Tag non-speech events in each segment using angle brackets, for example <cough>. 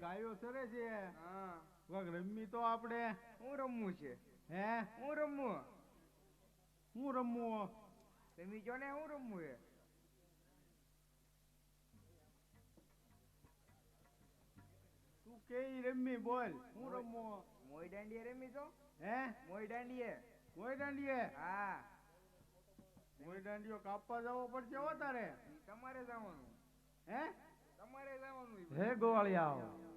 ગાયો સરે છે. હા. વાગ રમી તો આપણે. હું રમવું છે? હે? હું રમવું હું રમવું તમે જો ને હું રમવું છે તું કે રમી બોલ. હું રમવું મોઈ દાંડીએ રમી છો? હે? મોઈ દાંડીએ? મોઈ દાંડીએ? હા. મોઈ દાંડીઓ કાપવા જવો પડશે હો તારે. તમારે જવાનું. હે? તમારે જવાનું હે ગોવાળી ગોવાળિયા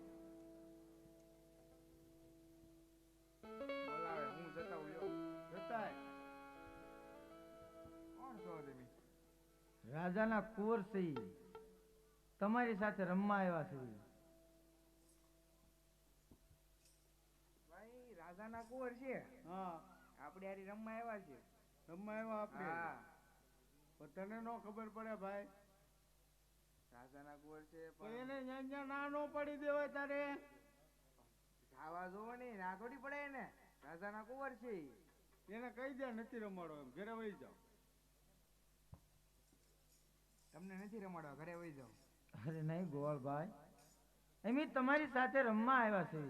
બોલાવે હું જતા ઉલ્યો જતાય કોણ છો તમે રાજાના કુંવર છે તમારી સાથે રમવા આવ્યા છે ભાઈ રાજાના કુંવર છે હા આપણે આરી રમવા આવ્યા છે રમવા આવ્યા આપણે હા પણ તને નો ખબર પડે ભાઈ રાજાના કુંવર છે પણ એને જ્યાં જ્યાં ના નો પડી દેવાય તારે ખાવા જોવો ને ના થોડી પડે ને રાજાના કુંવર છે એને કહી દે નથી રમાડો એમ ઘરે વહી જાઓ. તમને નથી રમાડો ઘરે વહી જાઓ. અરે નહીં ગોવાળભાઈ. એમી તમારી સાથે રમવા આવ્યા છે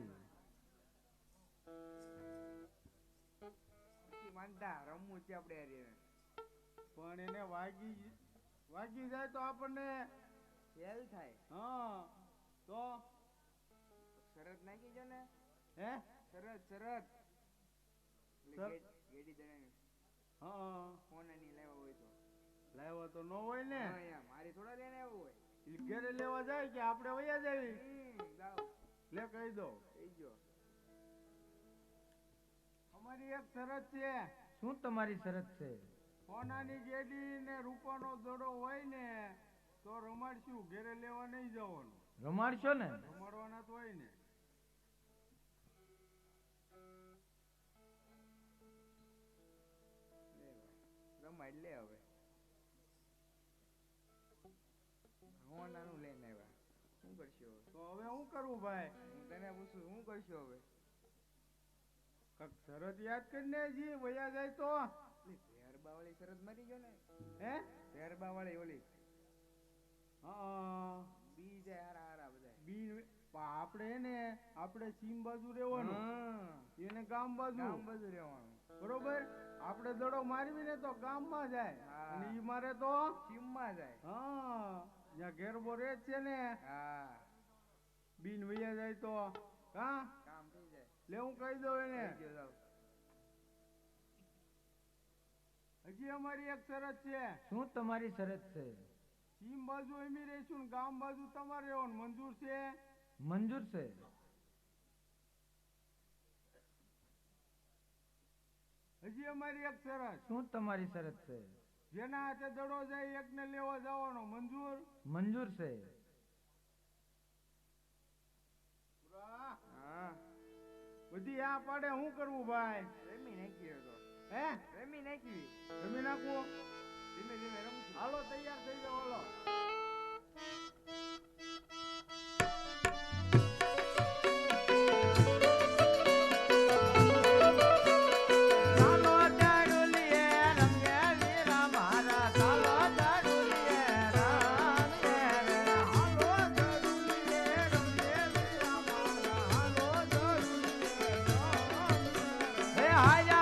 માનતા રમવું છે આપણે પણ એને વાગી વાગી જાય તો આપણને ફેલ થાય. હા તો? શરત નાખી જો ને? હે? શરત શરત શરત? એટલે ગેડ- ગેડી દડાની હા. ફોન એની લેવા હોય તો. લાવ્યો તો નો હોય ને? મારી થોડા લઈને આવ્યો હોય. ઈ લેવા જાય કે આપણે વયા જાવી લે કહી દો. અમારી એક શરત છે. શું તમારી શરત છે? સોનાની ગેડી ને રૂપાનો દડો હોય ને તો રમાડશું. ઘેરે લેવા નહીં જવાનું. રમાડશો ને? રમાડવાના તો હોય ને. રમાડ લે હવે. હોનાનું લઈને આવ્યા. શું કરશો હવે? તો હવે શું કરવું ભાઈ? હું તને પૂછું શું કરશો હવે? કાંઈક શરત યાદ કરીને જી વયા જાય તો. ભેરબા વાળી શરત મારી ગયો ને. હે? ભેરબા વાળી ઓલી. હા બી જાય હારા હારા બધા બી આપણે ને આપણે સીમ બાજુ રહેવાનું. એને ગામ બાજુ. ગામ બાજુ રહેવાનું. બરોબર? આપણે દડો મારવી ને તો ગામમાં જાય. હા. અને ઈ મારે તો સીમમાં જાય. હા. જ્યાં ઘેરબો જ છે ને હા. બીન વૈયા જાય તો હા? કામ થઈ જાય. લે હું કહી દઉં એને. હજી અમારી એક શરત છે. શું તમારી શરત છે? સીમ બાજુ એમી રહીશું ગામ બાજુ તમારે રહેવાનું. મંજૂર છે? મંજૂર છે. હજી અમારી એક શરત. શું તમારી શરત છે? જેના હાથે દડો જાય એકને લેવા જવાનો મંજૂર? મંજૂર છે. હા. બધી આ પાડે શું કરવું ભાઈ? રમી નાખી તો. હે? રમી નાખી. રમી નાખવું ધીમે ધીમે રમશું. હાલો તૈયાર થઈ જાવ હાલો. રમીએ રે.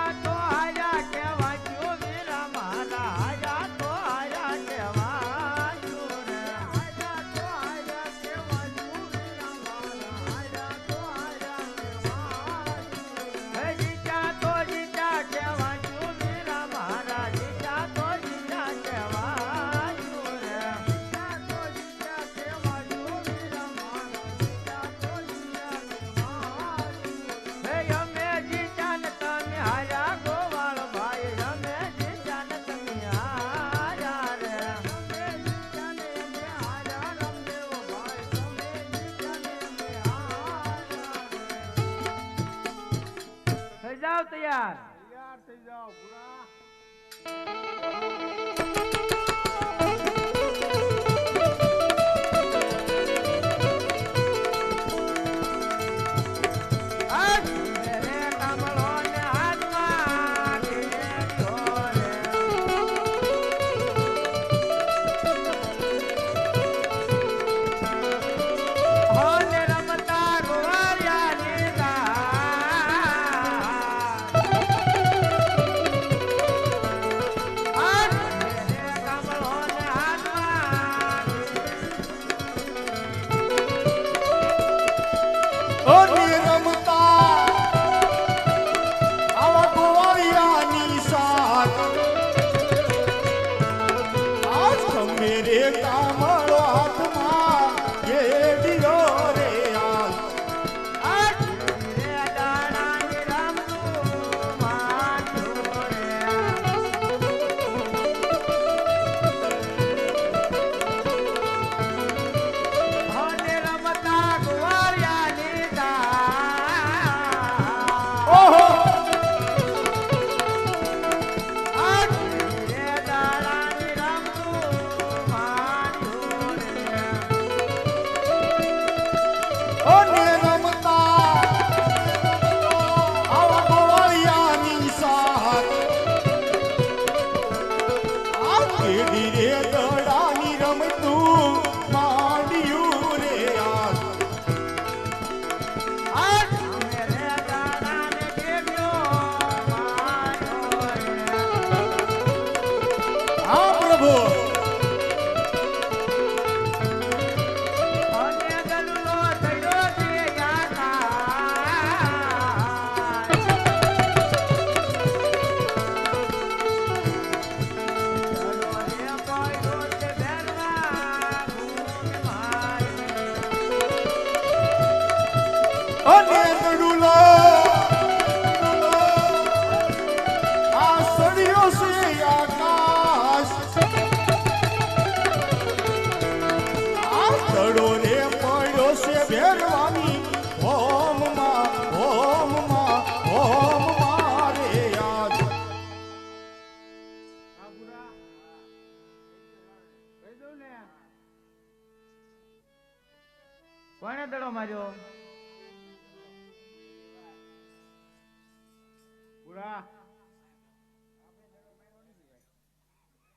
તૈયાર. તૈયાર થઈ જાઓ પૂરા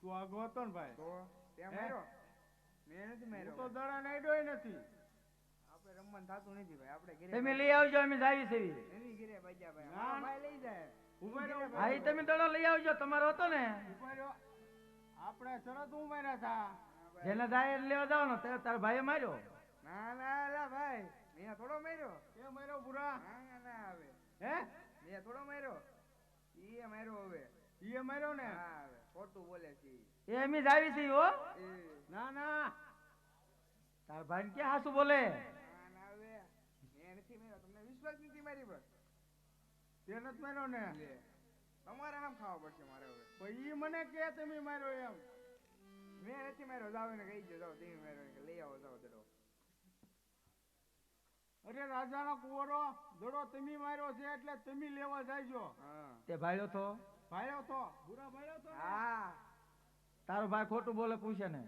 તું આગો હતો ને ભાઈ. તો ત્યાં માર્યો? મેં નથી માર્યો. તો દડા નાડ્યોય નથી. આપણે રમવાનું થતું નથી ભાઈ. આપણે ઘરે તમે લઈ આવજો અમે જાવી છે. એની ઘરે બાજા ભાઈ. ભાઈ લઈ જાય. ઊભા રહ્યો, ઊભા હા ઈ તમે દડો લઈ આવજો તમારો હતો ને. ઊભા રહ્યો. આપણે શરત ઉમેર્યા હતા જેને જાય લેવા જવાનો તે તારા ભાઈએ માર્યો. ના ના લા ભાઈ. મેં થોડો માર્યો. એ માર્યો પૂરા ના ના ના હે? મેં થોડો માર્યો. ઈ માર્યો હવે. ઈએ માર્યો ને? હા હવે. ખોટું બોલે છે. એ અમે જાવી છે હો? ના ના. તાર ભાઈ કે હાસુ બોલે? ના ના હવે. મેં નથી તમને વિશ્વાસ નથી મારી પર? તે નથી માર્યો ને? તમારે આમ ખાવા પડશે મારે હવે. પણ મને કે તમે માર્યો એમ. મેં નથી માર્યો. જાવ ને કહી જાવ તમે માર્યો લઈ આવો જાવ દડો. અરે રાજાનો કુંવરો દડો તમે માર્યો છે એટલે તમે લેવા જાયજો. તે ભાઈઓ તો? ભાઈઓ તો? બુરા ભાઈઓ તો? હા. તારો ભાઈ ખોટું બોલે પૂછે ને.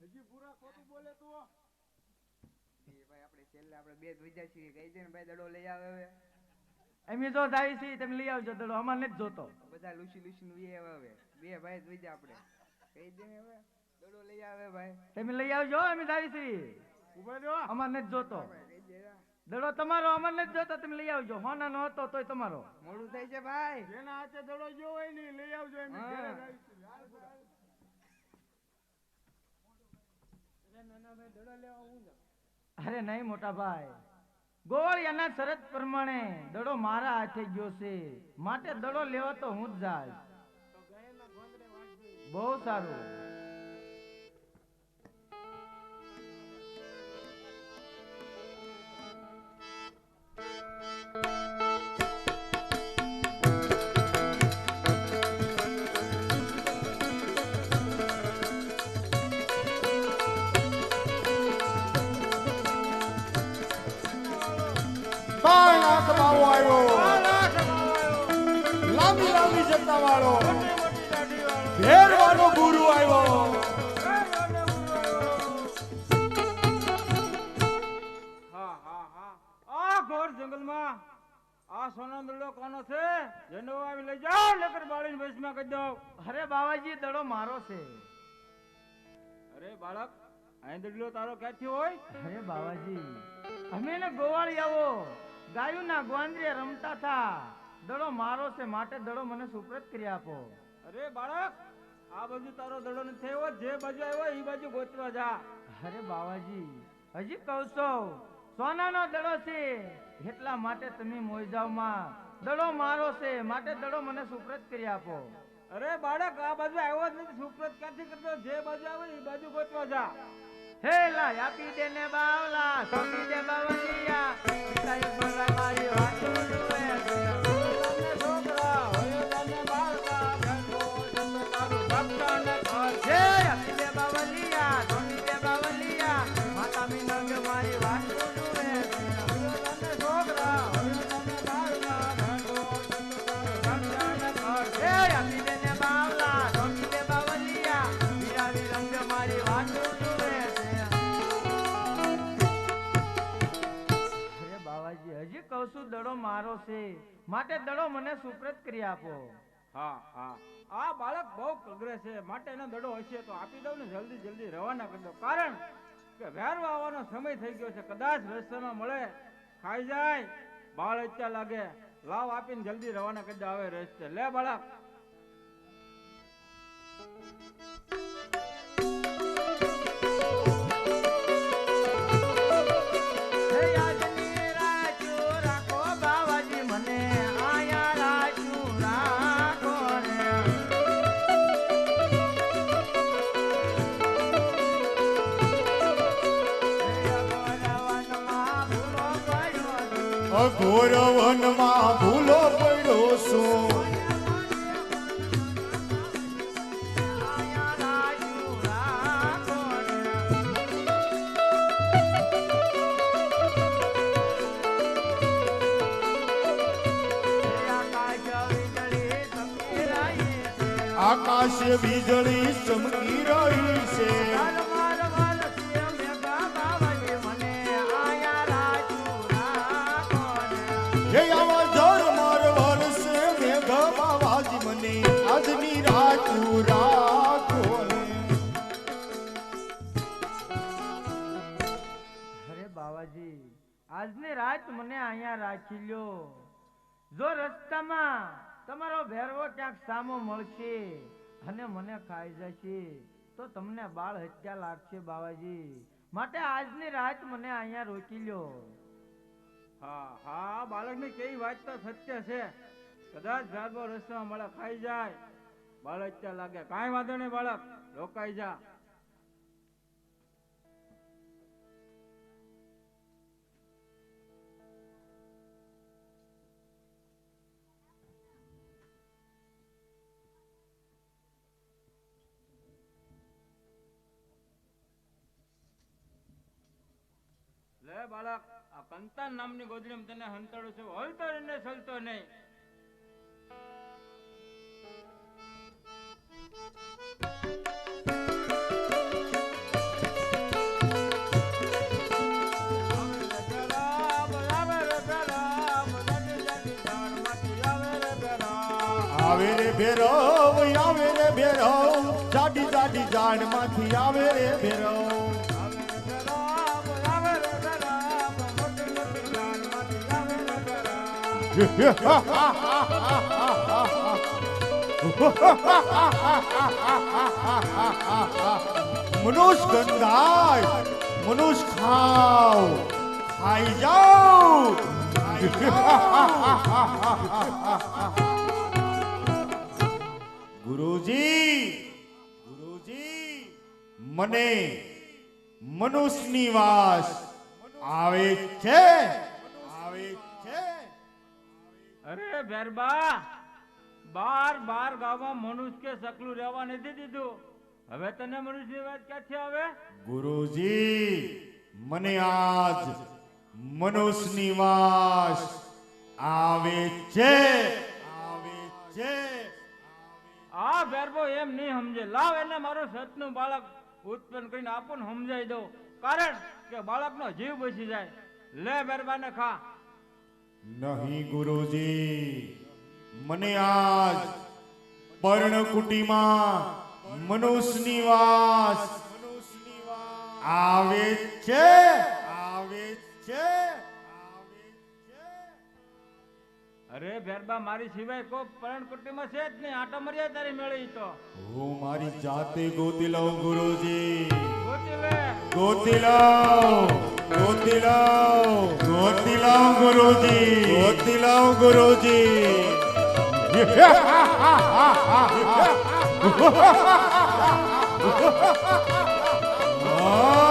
હજી પૂરા ખોટું બોલે તું? એ ભાઈ આપણે છેલ્લે આપણે બે જ છીએ. કહી દે ને ભાઈ દડો લઈ આવે હવે. અમે જો જાવી છીએ તમે લઈ આવજો દડો. અમારે નથી જોતો. બધા લૂસી લુસી વી આવે હવે. બે ભાઈ જ વૈજા આપણે. કહી દે હવે. દડો લઈ આવે ભાઈ. તમે લઈ આવજો અમે જાવી છીએ. ઊભા રહ્યો અમારે નથી જોતો. દડો તમારો અમર નથી જોતો તમે લઈ આવજો. હોના નો હતો તોય તમારો. મોડું થઈ છે ભાઈ. જેના હાથે દડો જો હોય ને લઈ આવજો એમ. અરે નહીં મોટા ભાઈ. ગોળ એના શરત પ્રમાણે દડો મારા હાથે ગયો છે. માટે દડો લેવા તો હું જ જાય બહુ સારું. લાંબી જતા વાળો ગુરુ આવ્યો. હા હા હા. આ ઘોર જંગલમાં આ સોના દડો કોનો છે? જેનો આવી લઈ જાઓ નકર બાળીને ભેસમાં કરી દો અરે બાવાજી દડો મારો છે. અરે બાળક અહીં દડલો તારો ક્યાંથી હોય? અરે બાવાજી અમે ને ગોવાળી આવો. ગાયું ના ગ્વાંદરે રમતા થા દડો મારો છે માટે દડો મને સુપ્રત કરી આપો. અરે બાળક આ બાજુ તારો દડો નથી આવ્યો જે બાજુ આવ્યો એ બાજુ ગોતવા જા. અરે બાવાજી હજી કહું છું સોનાનો દડો છે એટલા માટે તમે મોઈજાવમાં દડો મારો છે માટે દડો મને સુપ્રત કરી આપો. અરે બાળક આ બાજુ આવ્યો જ નથી સુપ્રત ક્યાંથી કરતો? જે બાજુ આવે એ બાજુ ગોતવા જા. હે લા આપી દે ને બાવલા સોપી દે બાવલિયા. પિતાએ બોલાય મારી વાતો છું દડો મારો છે? માટે દડો મને સુપ્રત કરી આપો. હા હા. આ બાળક બહુ કગરે છે. માટે એનો દડો હશે તો આપી દઉં ને જલ્દી જલ્દી રવાના કરી દો કારણ કે વેરવા આવવાનો સમય થઈ ગયો છે. કદાચ રસ્તામાં મળે, ખાઈ જાય, બાળ અત્યા લાગે. લાવ આપીને જલ્દી રવાના કરી દો. આવે રસ્તે. લે બાળક. છું. અઘોર વનમાં ભૂલો પડ્યો છું આકાશ વીજળી અહીંયા રાખી લ્યો જો રસ્તામાં તમારો ભેરવો ક્યાંક સામો મળશે અને મને ખાઈ જશે, તો તમને બાળ હત્યા લાગશે બાવાજી. માટે આજની રાત મને અહીંયા રોકી લ્યો હા હા બાળકની કેવી વાત તો સત્ય છે. કદાચ ભેરવો રસ્તામાં મળે ખાઈ જાય. બાળક ત્યાં લાગે. કાંઈ વાંધો નહીં બાળક, રોકાઈ જા. લે બાળક. આ કંતાન નામની ગોદડીમાં તને હંતાડું છું. હોય એને સલતો નહીં. આવે રે ભેરવ, આવે રે ભેરવ. જાડી જાડી ઝાડમાંથી આવે રે ભેરવ. મનુષ ગંધાય મનુષ ખાવ ખાઈ જાઓ ગુરુજી ગુરુજી મને મનુષ્યની વાસ આવે છે અરે ભેરબા બાર બાર ગામમાં મનુષ્ય કે સકલું રહેવા નથી દીધું. હવે તને મનુષ્યની વાત ક્યાંથી આવે? ગુરુજી મને આજ મનુષ્યની વાસ આવે છે આવે છે. આ ભેરબો એમ નહીં સમજે. લાવ એને મારું સતનું બાળક ઉત્પન્ન કરીને આપો ને સમજાઈ દઉં. કારણ કે બાળકનો જીવ બચી જાય. લે ભેરબાને ખા. નહીં ગુરુજી. મને આજ પર્ણકુટીમાં મનુષ્યની વાસ આવે છે. અરે ભેરબા મારી સિવાય કો પરણ કુટીમાં છે જ નહીં. આટો મર્યા તારી મેળી તો. હું મારી જાતે ગોતી લઉં ગુરુજી. ગોતી લે. ગોતી લઉં ગોતી લઉં ગોતી લઉં ગુરુજી. ગોતી લઉં ગુરુજી. <laughs> મનુષ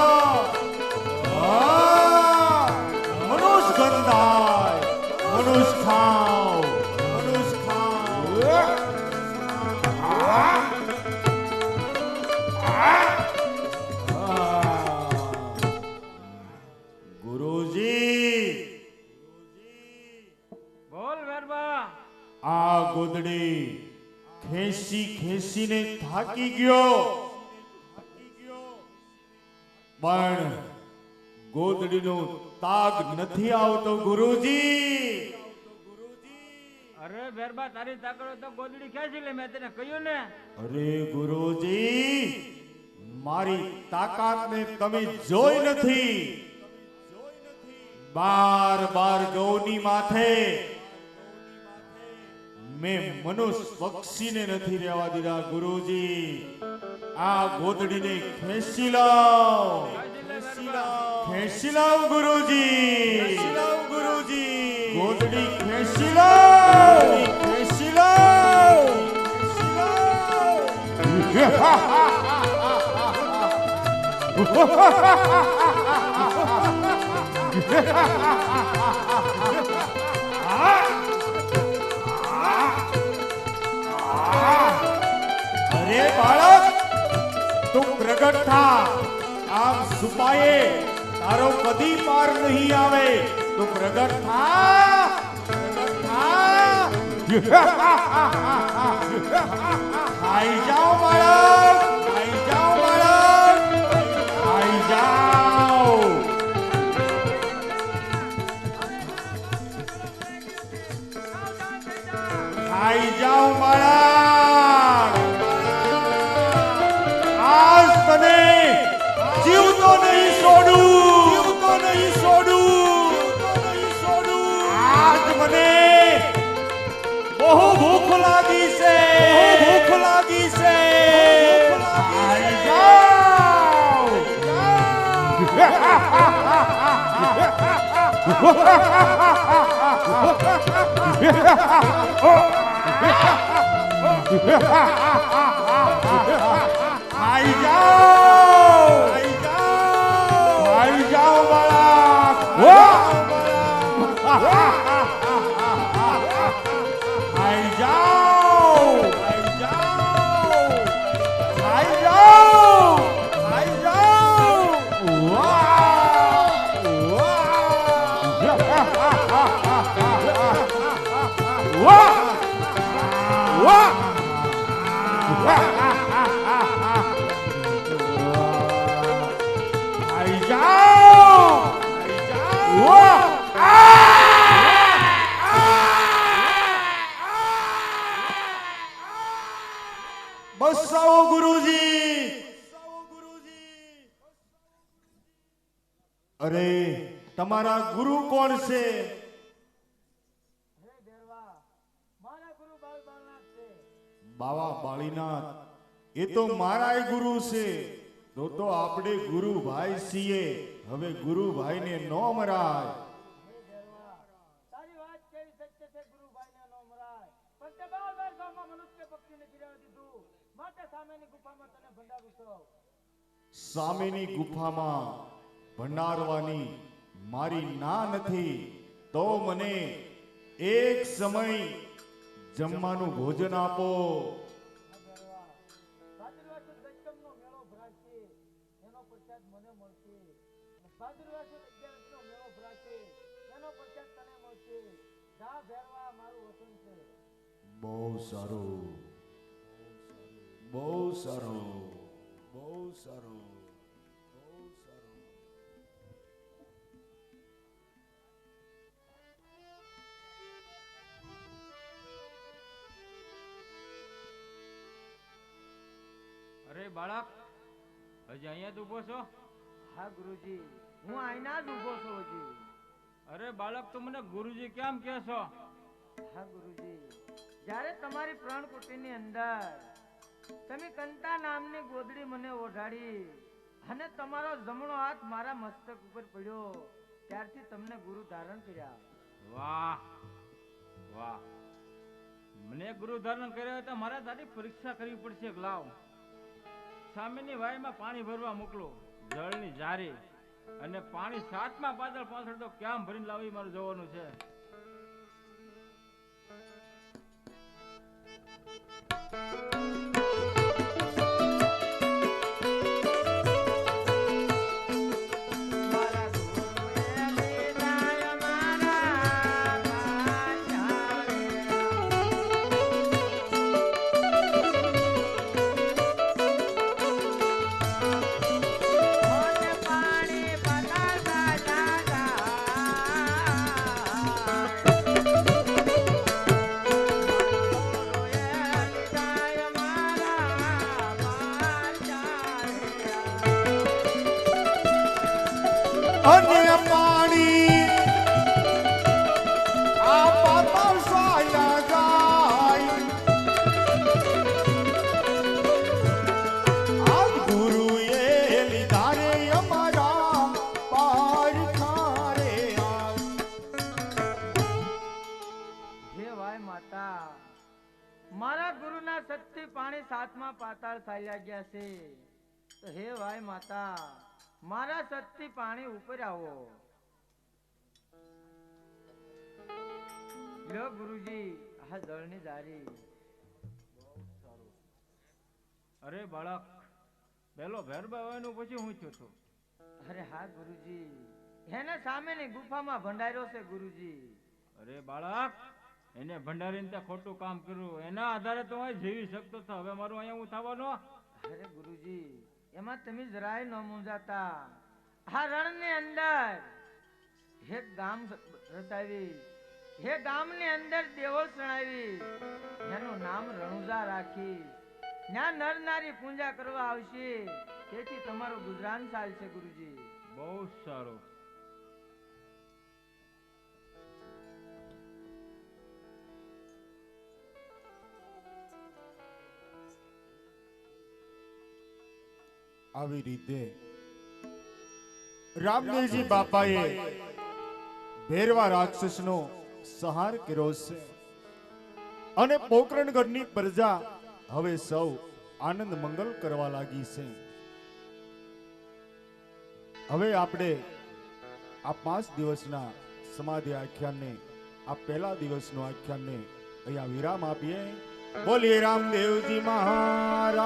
ખેંચીને થાકી ગયો. પણ ગોદડીનો તાગ નથી આવતો ગુરુજી. અરે ભેરબા તારી તાકડો તો ગોદડી ખેંચી લે મેં તને કહ્યું ને. અરે ગુરુજી મારી તાકાત ને તમે જોઈ નથી. બાર બાર ગૌની માથે મેં મનુષ્ય પક્ષીને નથી રહેવા દીધા, ગુરુજી. આ ગોદડીને ખેંચી લાવ. ખેંચી લાવ, ગુરુજી. ગુરુજી ગોદડી ખેંચી લાવ. ખેંચી લાવ. ખેંચી તું પ્રગટ થા આમ સુપાયે તારો કદી પાર નહીં આવે. તું પ્રગટ થા પ્રગટ થા ખાઈ જાઓ બાળક મને બહુ ભૂખ લાગી છે. ભૂખ લાગી છે. આઈ જાઓ. આઈ જાઓ. આઈ જાઓ. બાળક. તમારા ગુરુ કોણ છે? બાવા બાળીનાથ એ તો મારા ગુરુ છે. તો તો આપણે ગુરુભાઈ છીએ. હવે ગુરુભાઈ ને નો મરાય. સામેની ગુફામાં ભંડારવાની મારી ના નથી તો મને એક સમય જમવાનું ભોજન આપો. બહુ સારું. બહુ સારું. બહુ સારું. અરે બાળક હજી અહીંયા જ ઊભો છો? હા ગુરુજી. હું અહીંયા જ ઊભો છું હજી. અરે બાળક તું મને ગુરુજી કેમ કહે છો હા ગુરુજી. જ્યારે તમારી પ્રાણકુટીની અંદર તમે કંતા નામની ગોદડી મને ઓઢાડી અને તમારો જમણો હાથ મારા મસ્તક ઉપર પડ્યો ત્યારથી તમને ગુરુ ધારણ કર્યા. વાહ વાહ. મને ગુરુ ધારણ કર્યો તો મારે તારી પરીક્ષા કરવી પડશે લાવ. સામેની વાયમાં પાણી ભરવા મોકલો, જળની જારી અને પાણી સાતમાં પાછળ પાછળ તો ક્યાં ભરીને લાવી મારું જોવાનું છે? મારા મારા ગુરુના સત્ય પાણી સાતમા પાતાળ ચાલ્યા ગયા છે. તો હે ભાઈ માતા મારા સત્ય પાણી ઉપર આવો. લો ગુરુજી આ જળની જારી અરે બાળક પેલો ભેર હોય પછી હું છું છું. અરે હા ગુરુજી એને સામેની ગુફામાં ભંડાર્યો છે ગુરુજી. અરે બાળક એને ભંડારીને ત્યાં ખોટું કામ કર્યું. એના આધારે તો હું જીવી શકતો હતો હવે મારું અહીંયા હું થવાનો અરે ગુરુજી એમાં તમે જરાય ન મૂંઝાતા. આ રણની અંદર હે ગામ રચાવી હે ગામની અંદર દેવળ શણાવી એનું નામ રણુજા રાખી. ત્યાં નર નારી પૂજા કરવા આવશે. તેથી તમારું ગુજરાન ચાલશે ગુરુજી. બહુ સારું. આવી રીતે રામદેવજી બાપાએ ભેરવા રાક્ષસનો સહાર કર્યો છે. અને પોકરણગઢની પ્રજા હવે સૌ આનંદ મંગલ કરવા લાગી છે. હવે આપણે આ પાંચ દિવસના સમાધિ આખ્યાનને આ પહેલા દિવસનું આખ્યાનને અહીંયા વિરામ આપીએ. બોલીએ રામદેવજી મહારાજની